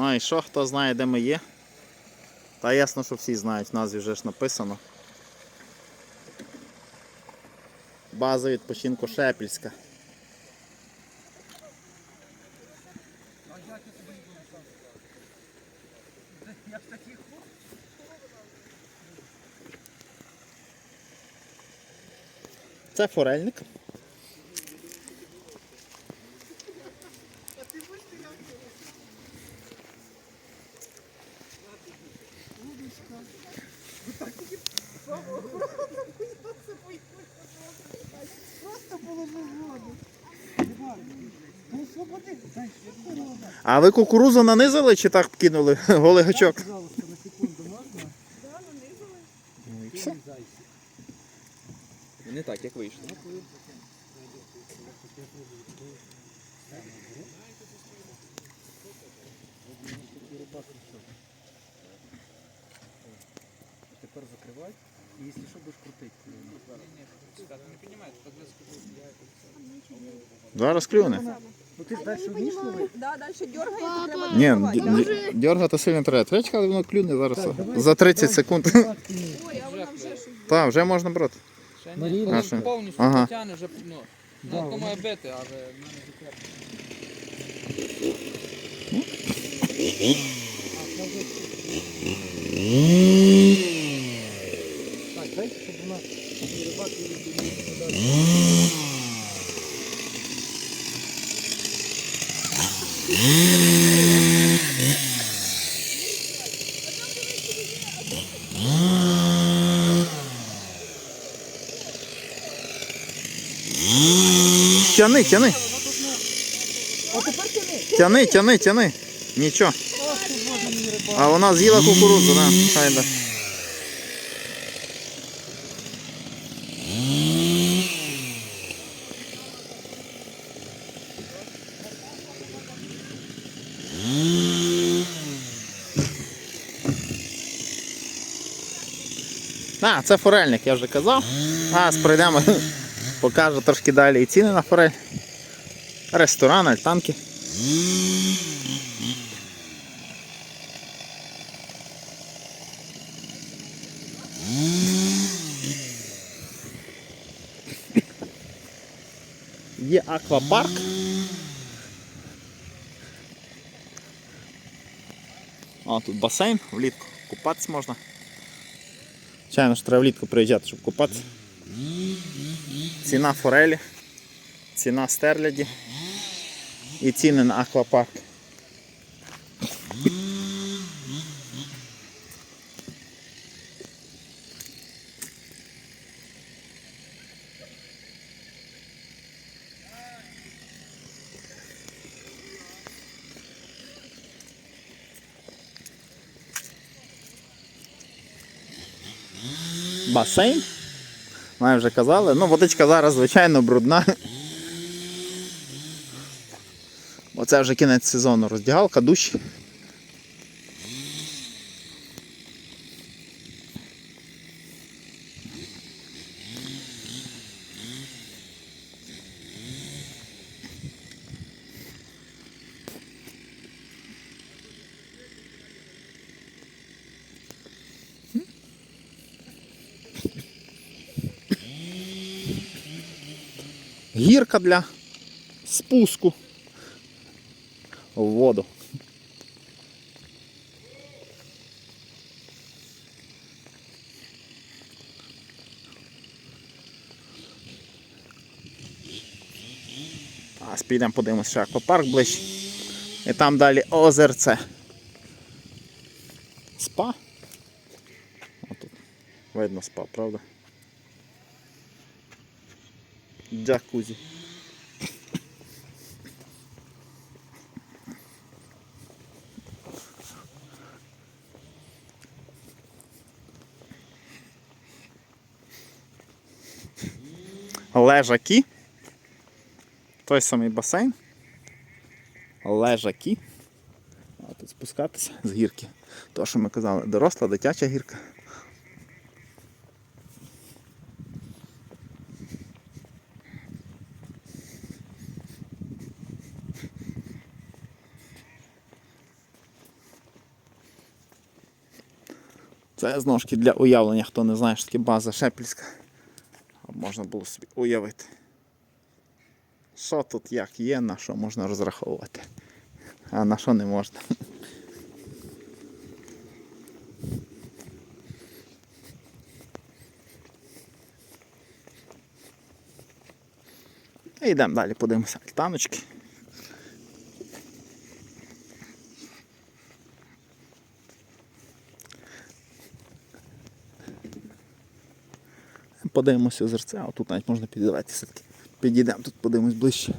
Ну і що, хто знає, де ми є? Та ясно, що всі знають, в назві вже ж написано. База відпочинку Шепільська. Це форельник. Просто положив воду. Ну свободи, дай корова. А ви кукурузу нанизали чи так кинули голий гачок? Пожалуйста, на секунду можна? І. Не так, як вийшло. Тепер закривай. І якщо що, будеш крутити. Зараз клюне. Ну ти ж далі вмієш ловити? Да, дальше дергаєте, треба Ні, доставати. д- д- дергати сильно треба. Треба чекати, воно клюне зараз за 30 секунд. Ой, а вона вже щось. Так, вже можна брати. Ще Маріна. ні, А повністю Ага. потягне, вже ну, Да, то має бити, але в мене закрепить. Так, дай, щоб вона рибак Тяни, тяни. Тяни. Тяни, тяни. Нічого. А вона з'їла кукурудзу, да. Хай А, це форельник, я вже казав. А, пройдемо, покажу трошки далі і ціни на форель. Ресторан, альтанки. Є аквапарк. О, тут басейн, влітку купатися можна. Звичайно ж треба влітку приїжджати, щоб купатися. Ціна форелі, ціна стерляді і ціни на аквапарк. Басейн. Ми вже казали. Ну, водичка зараз, звичайно, брудна. Оце вже кінець сезону. Роздягалка, душ. Гірка для спуску в воду. А підемо подивимося ще аквапарк ближче. І там далі озерце. Спа. Отут. Видно спа, правда? Джакузі. Лежаки. Той самий басейн. Лежаки. А тут спускатися з гірки. То, що ми казали, доросла, дитяча гірка. Це таки для уявлення, хто не знає, що таке база Шепільська. Можна було собі уявити. Що тут як є, на що можна розраховувати, а на що не можна. І йдемо далі, подивимося альтаночки. Подивимося озерце, а тут навіть можна піддавати все-таки. Підійдемо тут, подивимось ближче.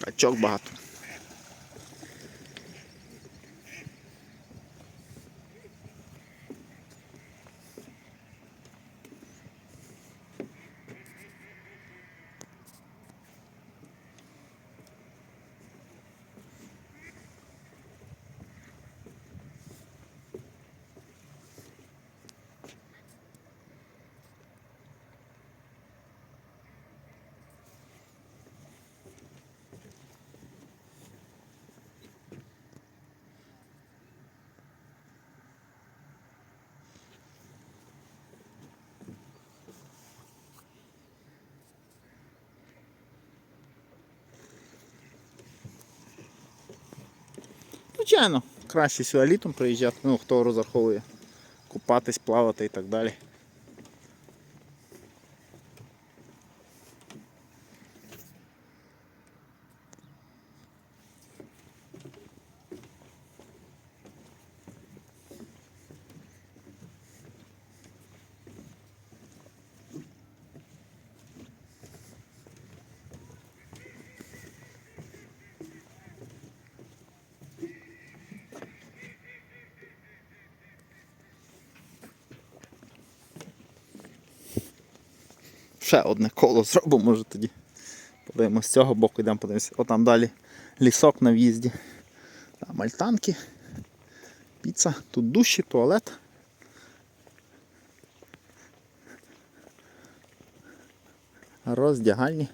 Качок багато. Звичайно, краще сюди літом приїжджати, ну хто розраховує купатись, плавати і так далі. Ще одне коло зробимо, може тоді. Подивимось з цього боку, йдемо подивимося. Отам далі лісок на в'їзді. Там альтанки, піца, тут душі, туалет. Роздягальні.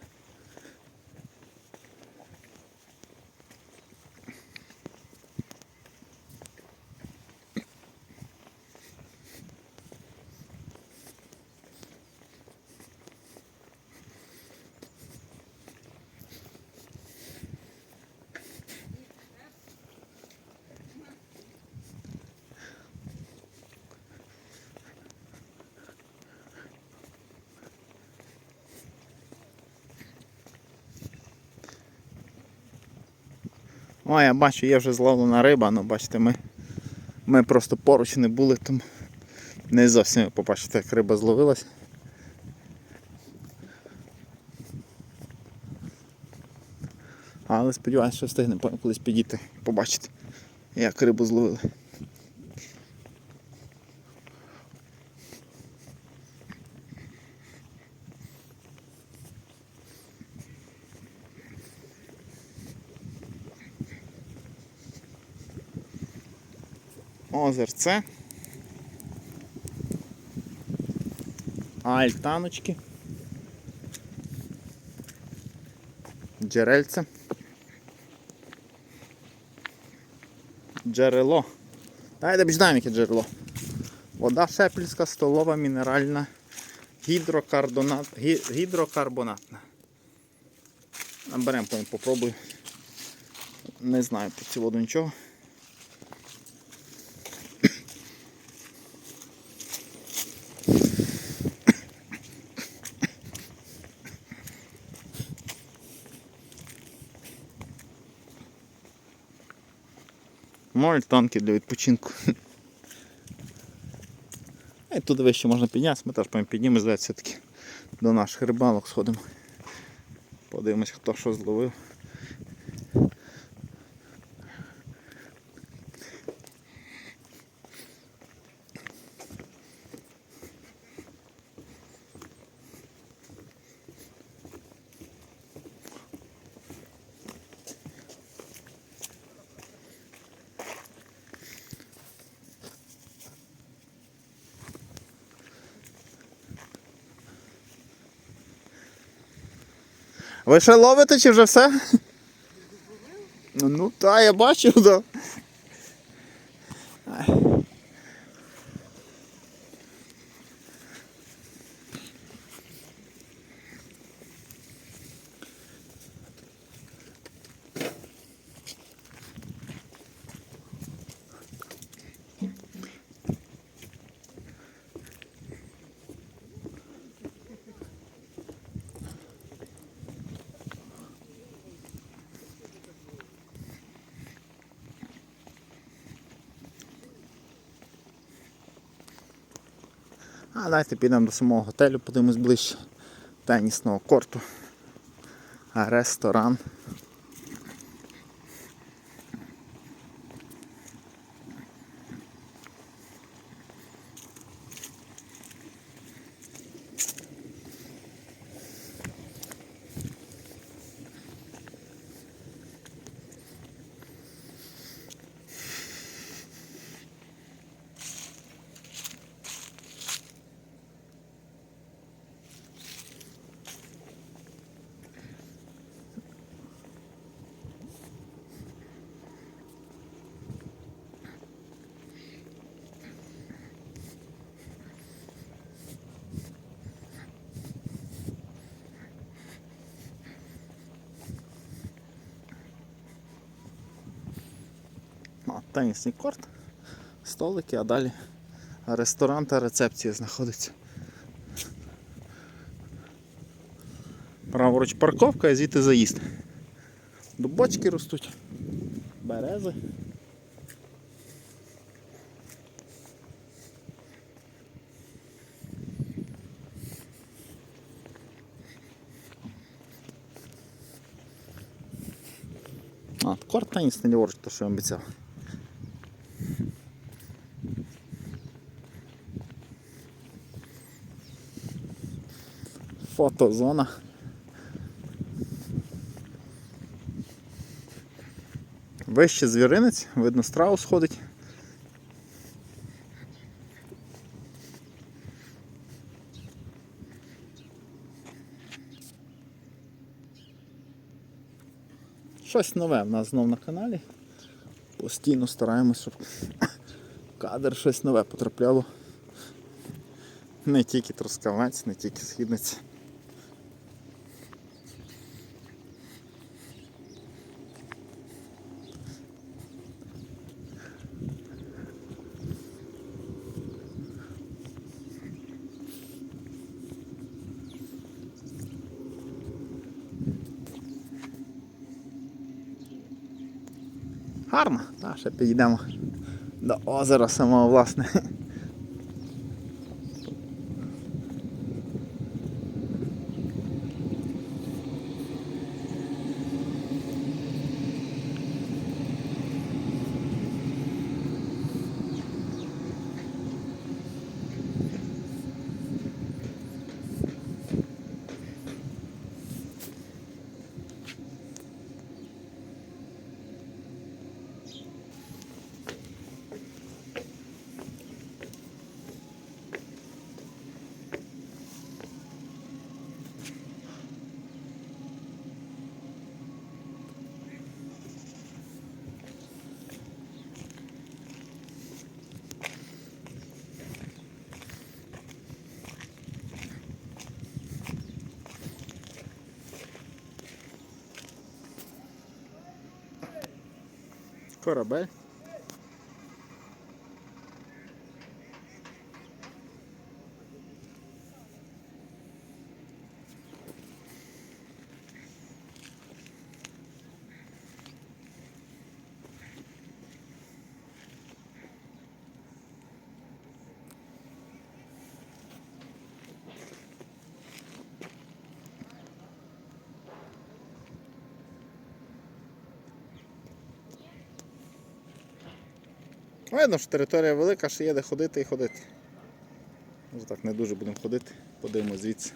О, я бачу, є вже зловлена риба, ну бачите, ми, ми просто поруч не були, тому не зовсім побачите, як риба зловилась. Але сподіваюся, що встигнемо колись підійти побачити, як рибу зловили. Озерце. Альтаночки. Джерельце. Джерело. Давайте починаємо, яке джерело. Вода шепельська, столова, мінеральна, гідрокарбонат, гідрокарбонатна. Наберемо, попробую. Не знаю про цю воду нічого. Моль танки для відпочинку. І туди вище можна піднятися, ми теж піднімемо, здається, все-таки до наших рибалок сходимо. Подивимось, хто що зловив. Ви ще ловите чи вже все? Ну та, я бачив, да. А давайте підемо до самого готелю, подивимось ближче. Тенісного корту. Ресторан. Тенісний корт, столики, а далі ресторан та рецепція знаходиться. Праворуч парковка, а звідти заїзд. Дубочки ростуть, берези. А, корт тенісний ліворуч, то що я обіцяв. Фотозона. Вище звіринець, видно страус ходить. Щось нове в нас знов на каналі. Постійно стараємось, щоб кадр щось нове потрапляло. Не тільки трускавець, не тільки східниця. Гарно, так, ще підійдемо до озера самого власне. Корабель. Видно, що територія велика, що є де ходити і ходити. Може так не дуже будемо ходити, подивимось звідси.